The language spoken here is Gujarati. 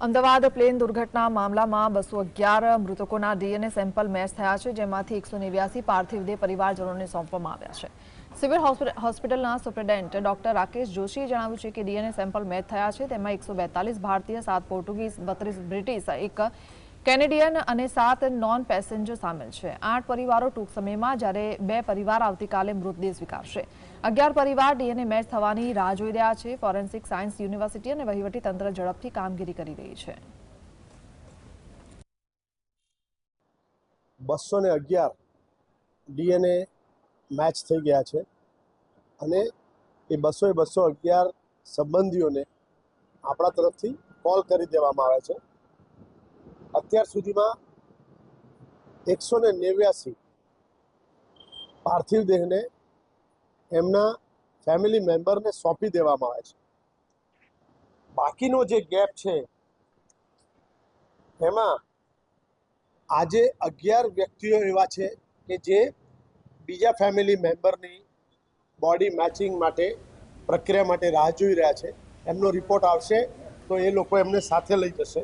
અમદાવાદ પ્લેન દુર્ઘટના મામલામાં બસો અગિયાર મૃતકોના ડીએનએ સેમ્પલ મેચ થયા છે, જેમાંથી એકસો નેવ્યાસી પાર્થિવ દેહ પરિવારજનોને સોંપવામાં આવ્યા છે. સિવિલ હોસ્પિ- હોસ્પિટલના સુપ્રિન્ટેન્ટ ડોક્ટર રાકેશ જોશીએ જણાવ્યું છે કે ડીએનએ સેમ્પલ મેચ થયા છે, તેમાં એકસો ભારતીય, સાત પોર્ટુગીઝ, બત્રીસ બ્રિટિશ, એક કેનેડિયન અને સાત નોન પેસેન્જર સામેલ છે. આઠ પરિવારો ટૂંક સમયમાં જ્યારે બે પરિવાર આવતીકાલે મૃતદેહ સ્વીકારશે. અગિયાર પરિવાર ડીએનએ મેચ થવાની રાહ જોઈ રહ્યા છે. ફોરેન્સિક સાયન્સ યુનિવર્સિટી અને વહીવટી તંત્ર ઝડપથી કામગીરી કરી રહી છે. બસો ને અગિયાર ડીએનએ મેચ થઈ ગયા છે અને એ બસો એ બસો અગિયાર સંબંધીઓને આપણા તરફથી કોલ કરી દેવામાં આવે છે. અત્યાર સુધીમાં એકસો ને નેવ્યાસી પાર્થિવ દેહને એમના ફેમિલી મેમ્બરને સોંપી દેવામાં આવે છે. બાકીનો જે ગેપ છે, એમાં આજે અગિયાર વ્યક્તિઓ એવા છે કે જે બીજા ફેમિલી મેમ્બરની બોડી મેચિંગ માટે પ્રક્રિયા માટે રાહ જોઈ રહ્યા છે. એમનો રિપોર્ટ આવશે તો એ લોકો એમને સાથે લઈ જશે.